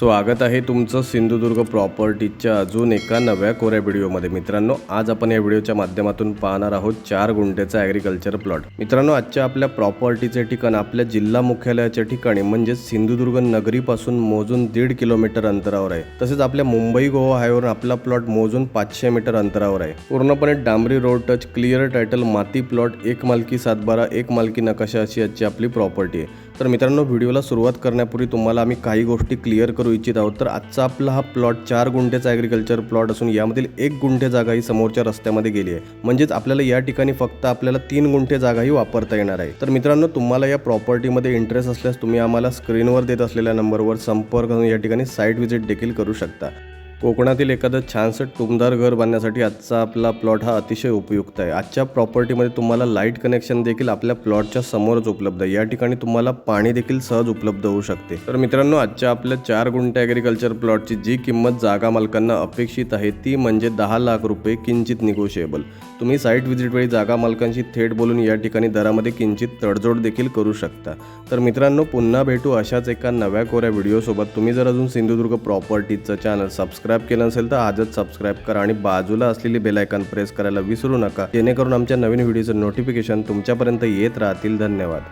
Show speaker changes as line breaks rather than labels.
स्वागत आहे तुमचं सिंधुदुर्ग प्रॉपर्टीच्या अजून एका नव्या कोऱ्या व्हिडिओमध्ये. मित्रांनो आज आपण या व्हिडिओच्या माध्यमातून पाहणार आहोत चार गुंठ्याचा ॲग्रिकल्चर प्लॉट मित्रांनो आजच्या आपल्या प्रॉपर्टीचे ठिकाण आपल्या जिल्हा मुख्यालयाच्या ठिकाणी म्हणजेच सिंधुदुर्ग नगरीपासून मोजून दीड किलोमीटर अंतरावर आहे. तसेच आपल्या मुंबई गोवा हायवेवर आपला प्लॉट मोजून पाचशे मीटर अंतरावर आहे. पूर्णपणे डांबरी रोड टच क्लिअर टायटल माती प्लॉट एक मालकी सातबारा एक मालकी नकाशा अशी आजची आपली प्रॉपर्टी आहे. तर मित्रांनो व्हिडिओला सुरुवात करण्यापूर्वी तुम्हाला आम्ही काही गोष्टी क्लिअर करू इच्छित आहोत. तर आजचा आपला हा प्लॉट चार गुंठ्याचा ॲग्रिकल्चर प्लॉट असून यामधील एक गुंठे जागा ही समोरच्या रस्त्यामध्ये गेली आहे. म्हणजेच आपल्याला या ठिकाणी फक्त आपल्याला तीन गुंठे जागाही वापरता येणार आहे. तर मित्रांनो तुम्हाला या प्रॉपर्टीमध्ये इंटरेस्ट असल्यास तुम्ही आम्हाला स्क्रीनवर देत असलेल्या नंबरवर संपर्क करून या ठिकाणी साईट व्हिजिट देखील करू शकता. कोकणातील एखादं छानसं टुमदार घर बांधण्यासाठी आजचा आपला प्लॉट हा अतिशय उपयुक्त आहे. आजच्या प्रॉपर्टीमध्ये तुम्हाला लाइट कनेक्शन देखील आपल्या प्लॉटच्या समोरच उपलब्ध आहे. या ठिकाणी तुम्हाला पाणी देखील सहज उपलब्ध होऊ शकते. तर मित्रांनो आजच्या आपल्या चार गुंठे ॲग्रिकल्चर प्लॉटची जी किंमत जागा मालकांना अपेक्षित आहे ती म्हणजे दहा लाख रुपये किंचित निगोशिएबल तुम्ही साईट व्हिजिट वेळी जागा मालकांशी थेट बोलून या ठिकाणी दरामध्ये किंचित तडजोड देखील करू शकता. तर मित्रांनो पुन्हा भेटू अशाच एका नव्या कोऱ्या व्हिडिओसोबत तुम्ही जर अजून सिंधुदुर्ग प्रॉपर्टीचं चॅनल सबस्क्राईब केलं नसेल तर आजच सबस्क्राईब करा आणि बाजूला असलेली बेलायकन प्रेस करायला विसरू नका. जेणेकरून आमच्या नवीन व्हिडिओचं नोटिफिकेशन तुमच्यापर्यंत येत राहतील. धन्यवाद.